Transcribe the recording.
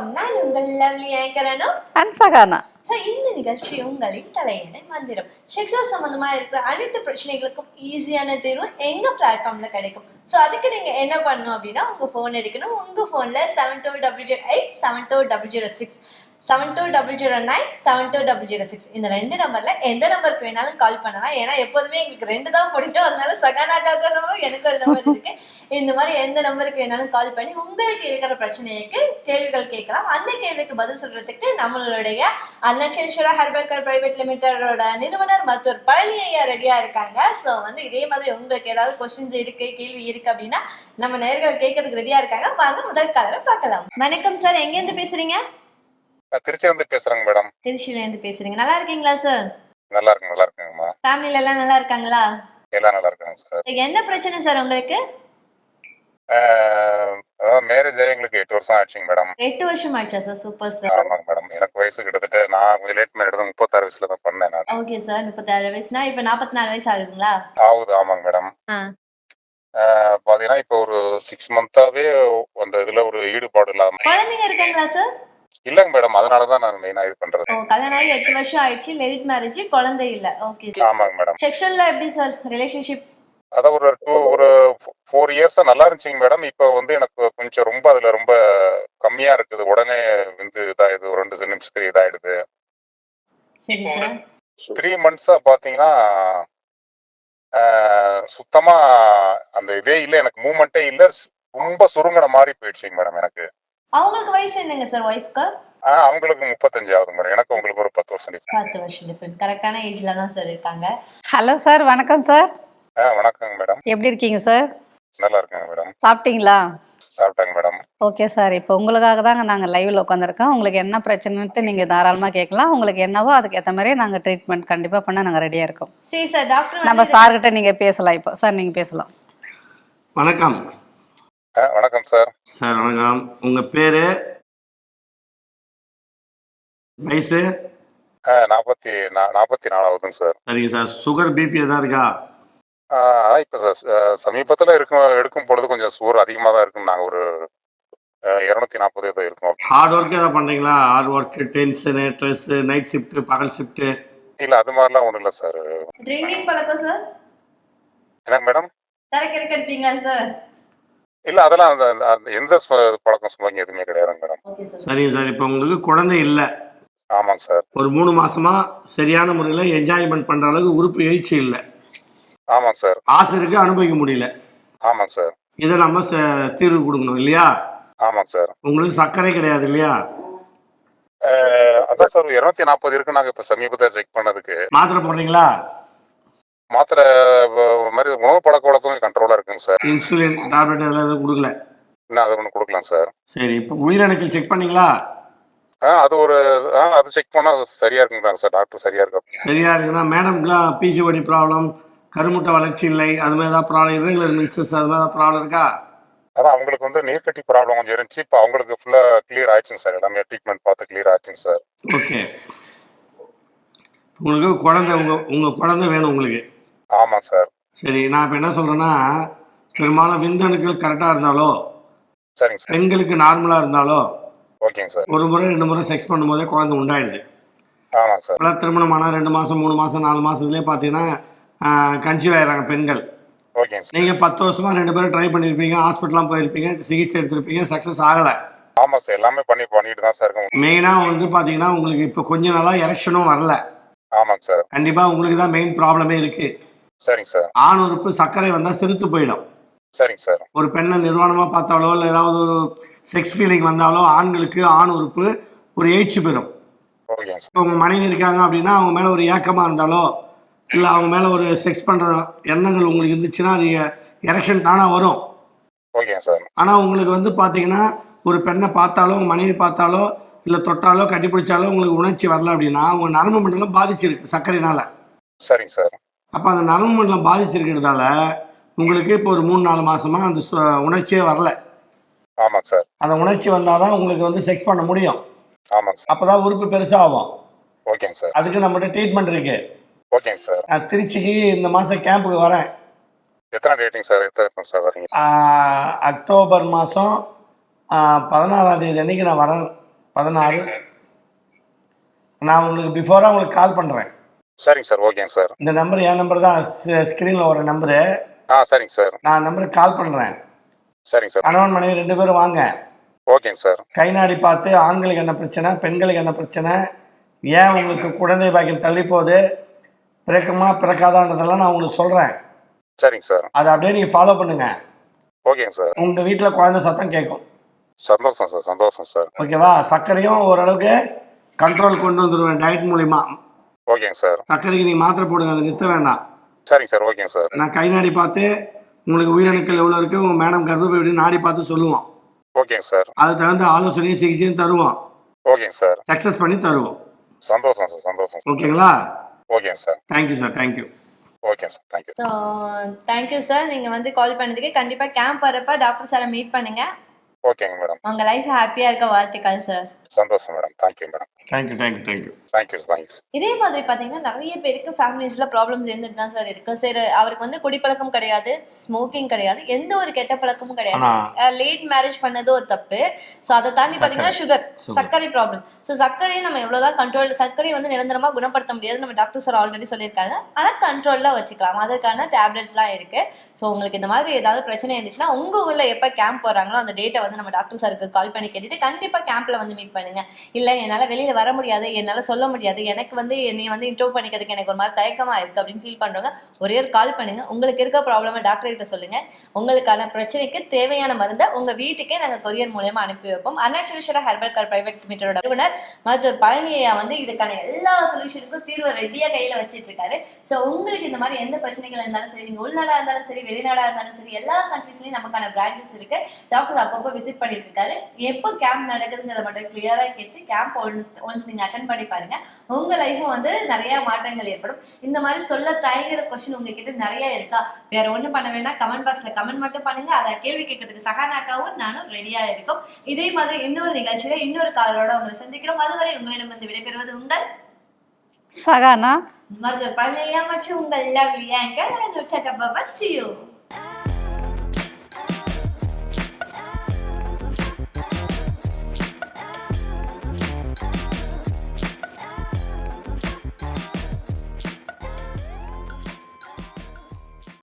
வணக்கம். நான் உங்கள் லவ்லி ஏங்கரனோ அன்சகானா இந்த நிகழ்ச்சி உங்களின் தலையணை மந்திரம். செக்ஸா சம்பந்தமா இருக்கிற அனைத்து பிரச்சனைகளுக்கும் ஈஸியான தீர்வு எங்க பிளாட்ஃபார்ம்ல கிடைக்கும். ஸோ அதுக்கு நீங்க என்ன பண்ணணும் அப்படின்னா உங்க ஃபோன் எடுக்கணும். உங்க ஃபோன்ல seven two double zero eight seven two double zero six seven two double zero nine seven two double zero six இந்த ரெண்டு நம்பர்ல எந்த நம்பருக்கு வேணாலும் கால் பண்ணலாம். ஏன்னா எப்போதுமே எங்களுக்கு ரெண்டு தான் பிடிக்கும் அதனால சகானாக்காக நம்பர் எனக்கு ஒரு நம்பர் இருக்கு. இந்த மாதிரி எந்த நம்பருக்கு வேணாலும் கால் பண்ணி உங்களுக்கு இருக்கிற பிரச்சனைக்கு கேள்விகள் கேட்கலாம். அந்த கேள்விக்கு பதில் சொல்றதுக்கு நம்மளுடைய அன்னச்சேஸ்வரா ஹெர்பல் பிரைவேட் லிமிடெடோட நிறுவனர் மருத்துவர் பழனி ஐயா ரெடியா இருக்காங்க. ஸோ வந்து இதே மாதிரி உங்களுக்கு ஏதாவது கொஸ்டின்ஸ் இருக்கு கேள்வி இருக்கு அப்படின்னா நம்ம நேர்கள் கேட்கறதுக்கு ரெடியா இருக்காங்க. வாங்க முதல் கலரை பார்க்கலாம். வணக்கம் சார் எங்கேருந்து பேசுறீங்க? நான் திருச்சியிலிருந்து பேசுறேங்க மேடம். திருச்சியில இருந்து பேசுறீங்க. நல்லா இருக்கீங்களா சார் நல்லா இருக்குங்க நல்லா இருக்குங்கம்மா ஃபேமிலில எல்லாம் நல்லா இருக்காங்களா எல்லாம் நல்லா இருக்காங்க சார் என்ன பிரச்சனை சார் உங்களுக்கு? மேரேஜ் எங்களுக்கு எட்டு வருஷம் ஆச்சுங்க மேடம். எட்டு வருஷம் ஆயிடுச்சா சார் சூப்பர் சார் ஆமாங்க மேடம். எனக்கு வயசு கிட்டத்தட்ட நான் கொஞ்சம் லேட் மேரேஜ் முப்பத்தாறு வயசுல தான் பண்ணேன் நான். ஓகே சார் முப்பத்தாறு வயசுனா இப்போ நாற்பத்தி நாலு வயசு ஆகுதுங்களா? ஆகுது ஆமாங்க மேடம். பாத்தீங்கன்னா இப்போ ஒரு சிக்ஸ் மந்தாவே அந்த இதுல ஒரு ஈடுபாடு இல்லாம. குழந்தைங்க இருக்காங்களா சார் இல்லைங்க மேடம். அதனாலதான் நான் மெயினா இது பண்றது. கல்யாணம் ஆகி எட்டு வருஷம் ஆயிடுச்சு. லேட் மேரேஜ் குழந்தை இல்ல. ஓகே ஆமாங்க மேடம். செக்ஷுவல்ல எப்படி சார் ரிலேஷன்ஷிப் அதான் ஒரு டூ ஒரு ஃபோர் இயர்ஸா நல்லா இருந்துச்சுங்க மேடம். இப்போ வந்து எனக்கு கொஞ்சம் ரொம்ப அதுல ரொம்ப கம்மியா இருக்குது. உடனே வந்து இதாயிடுது ஒரு ரெண்டு நிமிஷத்துக்கு இதாயிடுது. சரி சார் த்ரீ மந்த்ஸா பாத்தீங்கன்னா சுத்தமா அந்த இதே இல்ல. எனக்கு மூமெண்ட்டே இல்ல. ரொம்ப சுருங்கின மாதிரி போயிடுச்சுங்க மேடம் எனக்கு. அவங்களுக்கு வயசு என்னங்க சார் ஒய்ஃப்க்கு அவங்களுக்கு முப்பத்தஞ்சு ஆகுது மேடம் எனக்கு உங்களுக்கு ஒரு பத்து வருஷம். பத்து வருஷம் டிஃபரெண்ட் கரெக்டான ஏஜ்ல தான் சார் இருக்காங்க. ஹலோ சார் வணக்கம் சார் ஆஹ் வணக்கங்க மேடம் எப்படி இருக்கீங்க சார் நல்லா இருக்கேங்க மேடம் சாப்பிட்டீங்களா? சாப்பிட்டாங்க மேடம் ஓகே சார் இப்போ உங்களுக்காக தாங்க நாங்கள் லைவில் உட்காந்துருக்கோம் உங்களுக்கு என்ன பிரச்சனைன்ட்டு நீங்கள் தாராளமாக கேட்கலாம். உங்களுக்கு என்னவோ அதுக்கு ஏற்ற மாதிரியே நாங்கள் ட்ரீட்மெண்ட் கண்டிப்பாக பண்ண நாங்கள் ரெடியாக இருக்கோம். சரி சார் டாக்டர் நம்ம சார்கிட்ட நீங்கள் பேசலாம் இப்போ. சார் நீங்கள் பேசலாம். வணக்கம். வணக்கம் சார். சார் வணக்கம். உங்க பேரு? வயசு? நாற்பத்தி நா- நாற்பத்தி நாலாவதுங்க சார். சரிங்க சார். சுகர் பிபி எதாவது இருக்கா? அதான் இப்போ சார் சமீபத்துல இருக்கும் எடுக்கும் பொழுது கொஞ்சம் சுகர் அதிகமாக தான் இருக்கும் நாங்கள் ஒரு இரநூத்தி நாற்பது ஏதோ இருக்கும். ஹார்ட் ஒர்க் ஏதாவது பண்றீங்களா? Hard work tension stress night shift பகல் ஷிஃப்ட் இல்ல அது மாதிரிலாம் ஒன்றும் இல்லை சார். ட்ரிங்கிங் பழக்கம் சார் என்னங்க மேடம் தரக்கு இருப்பீங்களா சார் இல்ல அதெல்லாம் அந்த எந்த சு- பழக்கம் சுமங்க எதுவுமே கிடையாதுங்க மேடம். சரிங்க சார் இப்போ உங்களுக்கு குழந்தை இல்லை. ஆமாங்க சார். ஒரு மூணு மாசமா சரியான முறையில் என்ஜாய்மெண்ட் பண்ற அளவுக்கு உறுப்பு எழுச்சி இல்லை. ஆமாங்க சார். ஆசை இருக்கு அனுபவிக்க முடியல. ஆமாங்க சார். இதை நம்ம ச- தீர்வு கொடுக்கணும் இல்லையா? ஆமாங்க சார். உங்களுக்கு சர்க்கரை கிடையாது இல்லையா? அஹ், அதான் சார் இருநூத்தி நாற்பது இருக்கு. நாங்க இப்ப சமீபத்தில் செக் பண்ணதுக்கு. மாத்திரை போடுறீங்களா? மாத்திரை மாதிரி உணவு பழக்க வழக்கம் கண்ட்ரோலா இருக்குங்க சார். இன்சுலின் டேப்லெட் அதெல்லாம் எதுவும் கொடுக்கல? இன்னும் அது ஒன்று கொடுக்கலாம் சார். சரி இப்போ உயிரணுக்கள் செக் பண்ணீங்களா? ஆ அது ஒரு ஆ அது செக் பண்ணா சரியா இருக்குங்க சார் டாக்டர் சரியா இருக்கு? சரியா இருக்குன்னா மேடம்க்குலாம் பிசிஓடி ப்ராப்ளம் கருமுட்டை வளர்ச்சி இல்லை அது மாதிரி ஏதாவது ப்ராப்ளம் irregular மிக்சஸ் அது மாதிரி ப்ராப்ளம் இருக்கா? அதான் அவங்களுக்கு வந்து நீர்க்கட்டி ப்ராப்ளம் கொஞ்சம் இருந்துச்சு இப்போ அவங்களுக்கு ஃபுல்லா கிளியர் ஆயிடுச்சுங்க சார் எல்லாமே ட்ரீட்மெண்ட் பார்த்து கிளியர் ஆயிடுச்சுங்க சார். ஓகே உங்களுக்கு குழந்தை உங்க உங்க குழந்தை வேணும் உங்களுக்கு. ஆமாங்க சார். சரி நான் இப்போ என்ன சொல்றேன்னா பெரும்பாலும் விந்தணுக்கள் கரெக்டாக இருந்தாலோ சரிங்க சார். பெண்களுக்கு நார்மலாக இருந்தாலோ ஓகேங்க சார். ஒரு முறை ரெண்டு முறை செக்ஸ் பண்ணும்போதே குழந்தை உண்டாயிடுது. ஆமாங்க சார். இப்போலாம் திருமணம் ஆனால் ரெண்டு மாதம் மூணு மாதம் நாலு மாதத்துலேயே பார்த்தீங்கன்னா கன்சீவ் ஆயிடுறாங்க பெண்கள். ஓகேங்க சார். நீங்கள் பத்து வருஷமா ரெண்டு பேரும் ட்ரை பண்ணியிருப்பீங்க ஹாஸ்பிட்டலாம் போயிருப்பீங்க சிகிச்சை எடுத்திருப்பீங்க சக்ஸஸ் ஆகலை. ஆமா சார் எல்லாமே பண்ணி பண்ணிட்டு தான் சார் இருக்கோம். மெயினாக வந்து பார்த்தீங்கன்னா உங்களுக்கு இப்போ கொஞ்ச நாளாக எரெக்ஷனும் வரல. ஆமாங்க சார். கண்டிப்பாக உங்களுக்கு தான் மெயின் ப்ராப்ளமே இருக்குது சரிங்க சார். ஆண் உறுப்பு சர்க்கரை வந்தால் சிறுத்து போயிடும். சரிங்க சார். ஒரு பெண்ணை நிர்வாணமாக பார்த்தாலோ இல்லை ஏதாவது ஒரு செக்ஸ் ஃபீலிங் வந்தாலோ ஆண்களுக்கு ஆண் உறுப்பு ஒரு எழுச்சி பெறும். உங்கள் மனைவி இருக்காங்க அப்படின்னா அவங்க மேலே ஒரு ஏக்கமாக இருந்தாலோ இல்லை அவங்க மேலே ஒரு செக்ஸ் பண்ணுற எண்ணங்கள் உங்களுக்கு இருந்துச்சுன்னா அது எரெக்ஷன் தானாக வரும். ஆனால் உங்களுக்கு வந்து பார்த்தீங்கன்னா ஒரு பெண்ணை பார்த்தாலோ உங்கள் மனைவி பார்த்தாலோ இல்லை தொட்டாலோ கட்டிப்பிடிச்சாலோ உங்களுக்கு உணர்ச்சி வரல அப்படின்னா உங்கள் நரம்பு மண்டலம் பாதிச்சிருக்கு சர்க்கரைனால. சரிங்க சார். அப்போ அந்த நரம்பு மண்டலம் பாதிச்சிருக்கிறதால உங்களுக்கு இப்போ ஒரு மூணு நாலு மாசமா அந்த உணர்ச்சியே வரல. ஆமாங்க சார். அந்த உணர்ச்சி வந்தாதான் உங்களுக்கு வந்து செக்ஸ் பண்ண முடியும். ஆமாங்க சார். அப்பதான் உறுப்பு பெருசாகும். ஓகேங்க சார். அதுக்கு நம்மகிட்ட ட்ரீட்மெண்ட் இருக்கு. ஓகேங்க சார். நான் திருச்சிக்கு இந்த மாசம் கேம்புக்கு வரேன். எத்தனை டேட்டிங் சார்? எத்தனை சார் வரீங்க? ஆஹ் அக்டோபர் மாதம் பதினாறாம் தேதி அன்னைக்கு நான் வரேன். பதினாறு. நான் உங்களுக்கு பிஃபோராக உங்களுக்கு கால் பண்ணுறேன் சரிங்க சார் ஓகேங்க சார். இந்த நம்பர் என் நம்பர் தான் ஸ்க்ரீனில் வர நம்பரு. ஆ சரிங்க சார். நான் நம்பருக்கு கால் பண்ணுறேன் சரிங்க சார். கணவன் மனைவி ரெண்டு பேரும் வாங்க. ஓகேங்க சார். கை நாடி பார்த்து ஆண்களுக்கு என்ன பிரச்சனை பெண்களுக்கு என்ன பிரச்சனை ஏன் உங்களுக்கு குழந்தை பாக்கியம் தள்ளி போகுது பிறக்குமா பிறக்காதான்றதெல்லாம் நான் உங்களுக்கு சொல்கிறேன் சரிங்க சார். அதை அப்படியே நீங்கள் ஃபாலோ பண்ணுங்க. ஓகேங்க சார். உங்கள் வீட்டில் குழந்தை சத்தம் கேட்கும். சந்தோஷம் சார் சந்தோஷம் சார். ஓகேவா? சர்க்கரையும் ஓரளவுக்கு கண்ட்ரோல் கொண்டு வந்துடுவேன் டயட் மூலிமா ஓகேங்க சார். சர்க்கரைக்கு நீங்கள் மாத்திரை போடுங்க அதை நிறுத்த வேண்டாம். சரிங்க சார் ஓகேங்க சார். நான் கை நாடி பார்த்து உங்களுக்கு உயிரணுக்கள் எவ்வளோ இருக்குது உங்கள் மேடம் கர்ப்பப்பை எப்படி நாடி பார்த்து சொல்லுவோம். ஓகேங்க சார். அதுக்கு தகுந்த ஆலோசனையும் சிகிச்சையும் தருவோம். ஓகேங்க சார். சக்ஸஸ் பண்ணி தருவோம். சந்தோஷம் சார் சந்தோஷம் ஓகேங்களா? ஓகேங்க sir. Thank you sir thank you okay sir thank you so thank you sir நீங்கள் வந்து கால் பண்ணதுக்கு கண்டிப்பாக கேம்ப் வரப்ப டாக்டர் சாரை மீட் பண்ணுங்க. ஓகேங்க மேடம். உங்கள் லைஃப் ஹாப்பியாக இருக்க வாழ்த்துக்கள் சார் சந்தோஷம் madam. Thank you madam. Thank you thank you thank you thank you thanks இதே மாதிரி பார்த்தீங்கன்னா நிறைய பேருக்கு ஃபேமிலிஸில் ப்ராப்ளம்ஸ் இருந்துட்டு தான் சார் இருக்கு. சரி அவருக்கு வந்து குடிப்பழக்கம் கிடையாது ஸ்மோக்கிங் கிடையாது எந்த ஒரு கெட்ட பழக்கமும் கிடையாது. லேட் மேரேஜ் பண்ணது ஒரு தப்பு. ஸோ அதை தாண்டி பார்த்தீங்கன்னா சுகர். சர்க்கரை ப்ராப்ளம் ஸோ சர்க்கரையை நம்ம எவ்வளோதான் கண்ட்ரோல் சர்க்கரையை வந்து நிரந்தரமாக குணப்படுத்த முடியாது நம்ம டாக்டர் சார் ஆல்ரெடி சொல்லியிருக்காங்க. ஆனால் கண்ட்ரோலில் வச்சுக்கலாம். அதற்கான டேப்லெட்ஸ்லாம் இருக்கு. ஸோ உங்களுக்கு இந்த மாதிரி ஏதாவது பிரச்சனை இருந்துச்சுன்னா உங்கள் ஊரில் எப்போ கேம்ப் போகிறாங்களோ அந்த டேட்டை வந்து நம்ம டாக்டர் சாருக்கு கால் பண்ணி கேட்டுட்டு கண்டிப்பாக கேம்ப்பில் வந்து மீட் பண்ணுங்க. இல்லை என்னால் வெளியில் வர முடியாது என்னால் சொல்ல முடியாது எனக்கு வந்து நீ வந்து இன்டர்வ் பண்ணிக்கிறதுக்கு எனக்கு ஒரு மாதிரி தயக்கமாக இருக்குது அப்படின்னு ஃபீல் பண்ணுறவங்க ஒரே ஒரு கால் பண்ணுங்க. உங்களுக்கு இருக்க ப்ராப்ளமை டாக்டர்கிட்ட சொல்லுங்கள் சொல்லுங்க. உங்களுக்கான பிரச்சனைக்கு தேவையான மருந்தை உங்க வீட்டுக்கே நாங்கள் கொரியர் மூலியமாக அனுப்பி வைப்போம். அருணாச்சலேஸ்வரா ஹெர்பல் கார் பிரைவேட் லிமிட்டடோட நிறுவனர் மருத்துவர் பழனியா வந்து இதுக்கான எல்லா சொல்யூஷனுக்கும் தீர்வு ரெடியாக கையில வச்சிட்டு இருக்காரு. ஸோ உங்களுக்கு இந்த மாதிரி எந்த பிரச்சனைகள் இருந்தாலும் சரி நீங்க உள்நாடா இருந்தாலும் சரி வெளிநாடாக இருந்தாலும் சரி எல்லா கண்ட்ரீஸ்லயும் நமக்கான பிரான்ச்சஸ் இருக்கு. டாக்டர் அப்பப்போ விசிட் பண்ணிட்டு இருக்காரு. எப்போ கேம்ப் நடக்குதுங்கிறத மட்டும் கிளியர் கேட்டு கேம்ப் ஒன்ஸ் நீங்க அட்டன் பண்ணி பாருங்க. உங்க லைஃப்பும் வந்து நிறைய மாற்றங்கள் ஏற்படும். இந்த மாதிரி சொல்ல தயங்குற கொஸ்டின் உங்ககிட்ட நிறைய இருக்கா? வேற ஒண்ணும் பண்ண வேண்டாம். கமெண்ட் பாக்ஸ்ல கமெண்ட் மட்டும் பண்ணுங்க. அதை கேள்வி கேட்கறதுக்கு சகானாக்காவும் நானும் ரெடியா இருக்கும். இதே மாதிரி இன்னொரு நிகழ்ச்சியில இன்னொரு காலரோட உங்களை சந்திக்கிறோம். அதுவரை உங்களிடம் வந்து விடைபெறுவது உங்கள் சகானா. மருத்துவர் பழனியா மற்றும் உங்கள் love anchor tata bye see you.